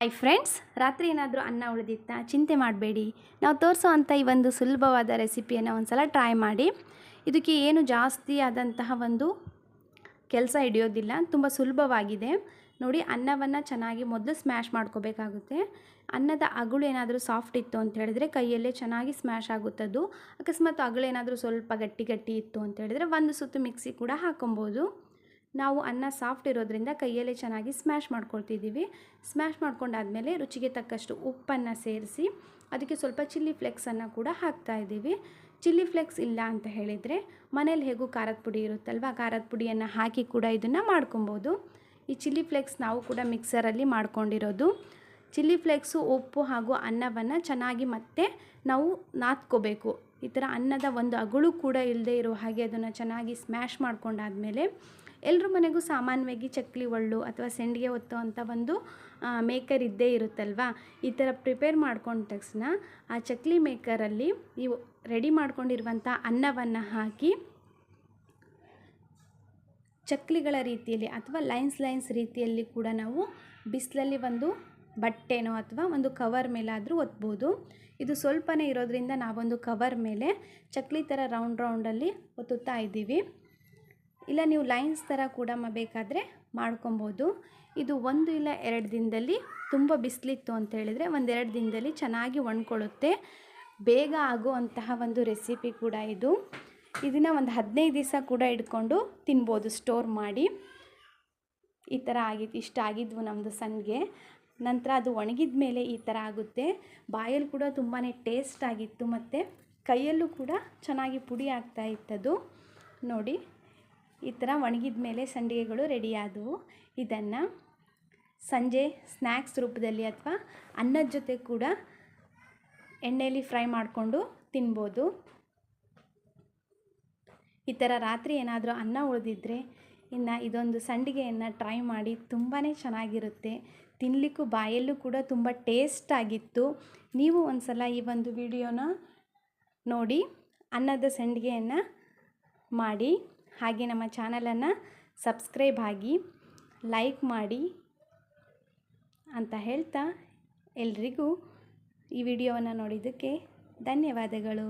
Hi friends ರಾತ್ರಿ ಏನಾದರೂ ಅನ್ನ ಉಳಿದಿತ್ತಾ? ಚಿಂತೆ ಮಾಡಬೇಡಿ. ನಾವು ತೋರಿಸೋ ಈ ಒಂದು ಸುಲಭವಾದ ರೆಸಿಪಿಯನ್ನು ಒಂದು ಸಲ ಟ್ರೈ ಮಾಡಿ. ಇದಕ್ಕೆ ಏನು ಜಾಸ್ತಿ ಆದಂತಹ ಒಂದು ಕೆಲಸ ಹಿಡಿಯೋದಿಲ್ಲ. ತುಂಬ ಸುಲಭವಾಗಿದೆ. ನೋಡಿ, ಅನ್ನವನ್ನು ಚೆನ್ನಾಗಿ ಮೊದಲು ಸ್ಮ್ಯಾಶ್ ಮಾಡ್ಕೋಬೇಕಾಗುತ್ತೆ. ಅನ್ನದ ಅಗಳು ಏನಾದರೂ ಸಾಫ್ಟ್ ಇತ್ತು ಅಂತ ಹೇಳಿದ್ರೆ ಕೈಯಲ್ಲೇ ಚೆನ್ನಾಗಿ ಸ್ಮ್ಯಾಶ್ ಆಗುತ್ತದ್ದು ಅಕಸ್ಮಾತ್ ಅಗಳು ಏನಾದರೂ ಸ್ವಲ್ಪ ಗಟ್ಟಿ ಗಟ್ಟಿ ಇತ್ತು ಅಂತ ಹೇಳಿದ್ರೆ ಒಂದು ಸುತ್ತು ಮಿಕ್ಸಿ ಕೂಡ ಹಾಕೊಬೋದು. ನಾವು ಅನ್ನ ಸಾಫ್ಟ್ ಇರೋದ್ರಿಂದ ಕೈಯಲ್ಲೇ ಚೆನ್ನಾಗಿ ಸ್ಮ್ಯಾಶ್ ಮಾಡ್ಕೊಳ್ತಿದ್ದೀವಿ. ಸ್ಮ್ಯಾಶ್ ಮಾಡ್ಕೊಂಡಾದಮೇಲೆ ರುಚಿಗೆ ತಕ್ಕಷ್ಟು ಉಪ್ಪನ್ನು ಸೇರಿಸಿ ಅದಕ್ಕೆ ಸ್ವಲ್ಪ ಚಿಲ್ಲಿ ಫ್ಲೆಕ್ಸನ್ನು ಕೂಡ ಹಾಕ್ತಾ ಇದ್ದೀವಿ. ಚಿಲ್ಲಿ ಫ್ಲೆಕ್ಸ್ ಇಲ್ಲ ಅಂತ ಹೇಳಿದರೆ ಮನೇಲಿ ಹೇಗೂ ಖಾರದ ಪುಡಿ ಇರುತ್ತಲ್ವ? ಖಾರದ ಪುಡಿಯನ್ನು ಹಾಕಿ ಕೂಡ ಇದನ್ನು ಮಾಡ್ಕೊಬೋದು. ಈ ಚಿಲ್ಲಿ ಫ್ಲೆಕ್ಸ್ ನಾವು ಕೂಡ ಮಿಕ್ಸರಲ್ಲಿ ಮಾಡ್ಕೊಂಡಿರೋದು. ಚಿಲ್ಲಿ ಫ್ಲೇಕ್ಸು, ಉಪ್ಪು ಹಾಗೂ ಅನ್ನವನ್ನು ಚೆನ್ನಾಗಿ ಮತ್ತೆ ನಾವು ನಾದ್ಕೋಬೇಕು. ಈ ಥರ ಅನ್ನದ ಒಂದು ಅಗಳು ಕೂಡ ಇಲ್ಲದೆ ಇರೋ ಹಾಗೆ ಅದನ್ನು ಚೆನ್ನಾಗಿ ಸ್ಮ್ಯಾಶ್ ಮಾಡ್ಕೊಂಡಾದಮೇಲೆ ಎಲ್ಲರ ಮನೆಗೂ ಸಾಮಾನ್ಯವಾಗಿ ಚಕ್ಲಿ ಒಳ್ಳು ಅಥವಾ ಸೆಂಡಿಗೆ ಒತ್ತೋ ಅಂಥ ಒಂದು ಮೇಕರ್ ಇದ್ದೇ ಇರುತ್ತಲ್ವಾ? ಈ ಥರ ಪ್ರಿಪೇರ್ ಮಾಡ್ಕೊಂಡ ತಕ್ಷಣ ಆ ಚಕ್ಲಿ ಮೇಕರಲ್ಲಿ ನೀವು ರೆಡಿ ಮಾಡ್ಕೊಂಡಿರುವಂಥ ಅನ್ನವನ್ನು ಹಾಕಿ ಚಕ್ಲಿಗಳ ರೀತಿಯಲ್ಲಿ ಅಥವಾ ಲೈನ್ಸ್ ಲೈನ್ಸ್ ರೀತಿಯಲ್ಲಿ ಕೂಡ ನಾವು ಬಿಸಿಲಲ್ಲಿ ಒಂದು ಬಟ್ಟೆನೋ ಅಥವಾ ಒಂದು ಕವರ್ ಮೇಲೆ ಆದರೂ ಒತ್ಬೋದು. ಇದು ಸ್ವಲ್ಪನೇ ಇರೋದರಿಂದ ನಾವೊಂದು ಕವರ್ ಮೇಲೆ ಚಕ್ಲಿ ಥರ ರೌಂಡ್ ರೌಂಡಲ್ಲಿ ಒತ್ತುತ್ತಾ ಇದ್ದೀವಿ. ಇಲ್ಲ ನೀವು ಲೈನ್ಸ್ ಥರ ಕೂಡ ಬೇಕಾದರೆ ಮಾಡ್ಕೊಬೋದು. ಇದು ಒಂದು ಇಲ್ಲ ಎರಡು ದಿನದಲ್ಲಿ ತುಂಬ ಬಿಸಿಲಿತ್ತು ಅಂತ ಹೇಳಿದರೆ ಒಂದೆರಡು ದಿನದಲ್ಲಿ ಚೆನ್ನಾಗಿ ಒಣ್ಕೊಳ್ಳುತ್ತೆ. ಬೇಗ ಆಗುವಂತಹ ಒಂದು ರೆಸಿಪಿ ಕೂಡ ಇದು. ಇದನ್ನು ಒಂದು ಹದಿನೈದು ದಿವಸ ಕೂಡ ಇಟ್ಕೊಂಡು ತಿನ್ಬೋದು ಸ್ಟೋರ್ ಮಾಡಿ. ಈ ಥರ ಆಗಿತ್ತು ಇಷ್ಟ ಆಗಿದ್ವು ನಮ್ಮದು ಸಣ್ಣಗೆ ನಂತರ ಅದು ಒಣಗಿದ ಮೇಲೆ ಈ ಥರ ಆಗುತ್ತೆ. ಬಾಯಲ್ಲಿ ಕೂಡ ತುಂಬಾ ಟೇಸ್ಟ್ ಆಗಿತ್ತು ಮತ್ತು ಕೈಯಲ್ಲೂ ಕೂಡ ಚೆನ್ನಾಗಿ ಪುಡಿ ಆಗ್ತಾ ಇತ್ತದು ನೋಡಿ, ಈ ಥರ ಒಣಗಿದ ಮೇಲೆ ಸಂಡಿಗೆಗಳು ರೆಡಿಯಾದವು ಇದನ್ನು ಸಂಜೆ ಸ್ನ್ಯಾಕ್ಸ್ ರೂಪದಲ್ಲಿ ಅಥವಾ ಅನ್ನದ ಜೊತೆ ಕೂಡ ಎಣ್ಣೆಯಲ್ಲಿ ಫ್ರೈ ಮಾಡಿಕೊಂಡು ತಿನ್ಬೋದು. ಈ ಥರ ರಾತ್ರಿ ಏನಾದರೂ ಅನ್ನ ಉಳಿದಿದ್ರೆ ಇನ್ನು ಇದೊಂದು ಸಂಡಿಗೆಯನ್ನು ಟ್ರೈ ಮಾಡಿ ತುಂಬಾ ಚೆನ್ನಾಗಿರುತ್ತೆ. ತಿನ್ನಲಿಕ್ಕೂ ಬಾಯಲ್ಲೂ ಕೂಡ ತುಂಬ ಟೇಸ್ಟ್ ಆಗಿತ್ತು. ನೀವು ಒಂದು ಸಲ ಈ ಒಂದು ವಿಡಿಯೋನ ನೋಡಿ, ಅನ್ನದ ಸಂಡಿಗೆಯನ್ನು ಮಾಡಿ, ಹಾಗೆ ನಮ್ಮ ಚಾನಲನ್ನು ಸಬ್ಸ್ಕ್ರೈಬ್ ಆಗಿ ಲೈಕ್ ಮಾಡಿ ಅಂತ ಹೇಳ್ತಾ ಎಲ್ರಿಗೂ ಈ ವಿಡಿಯೋವನ್ನು ನೋಡಿದ್ದಕ್ಕೆ ಧನ್ಯವಾದಗಳು.